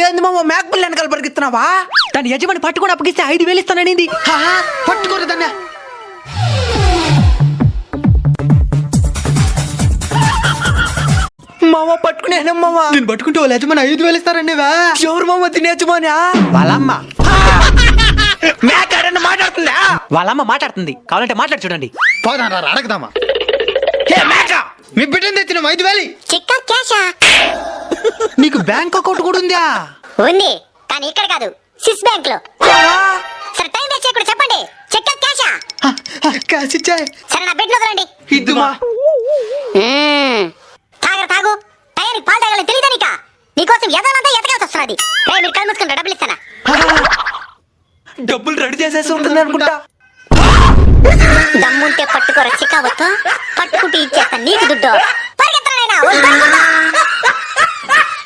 ఏంది మామ మేక పిల్ల వెనకాల పరిగెత్తున్నావా దాని యజమాని పట్టుకొని అప్పగిస్తే ఐదు వేలు ఇస్తాననింది. పట్టుకోరు దాన్ని. మామ పట్టుకునే మామ. నేను పట్టుకుంటే వాళ్ళు యజమాని ఐదు వేలు ఇస్తారండివా ఎవరు మామ తినే యజమాని వాళ్ళమ్మ. మేక ఎవరన్నా మాట్లాడుతుందా? వాళ్ళమ్మ మాట్లాడుతుంది. కావాలంటే మాట్లాడి చూడండి. పోదాం రా అడగదామా? మీ బిడ్డను తెచ్చిన ఐదు వేలు నీకు బ్యాంక్ అకౌంట్ కూడా ఉందా? ఉంది. కానీ ఇక్కడ కాదు. సిస్ బ్యాంక్లో సరే టైం వేస్ట్ చేయకుండా చెప్పండి. చెక్క క్యాషా? కాసి ఇచ్చాయ్ సరే నా బెడ్లో రండి ఇద్దుమా తాగరు తాగు. టయానికి పాలు తాగాలని తెలియదా నీక? నీకోసం ఎదాలంతా ఎతకాల్సి వస్తున్నది. రే మీరు కళ్ళు మూసుకుని డబ్బులు ఇస్తానా? డబ్బులు రెడీ చేసేసి ఉంటుంది అనుకుంటా. దమ్ముంటే పట్టుకోర చికావతో. పట్టుకుంటే ఇచ్చేస్తా నీకు దుడ్డు. పరిగెత్తరా.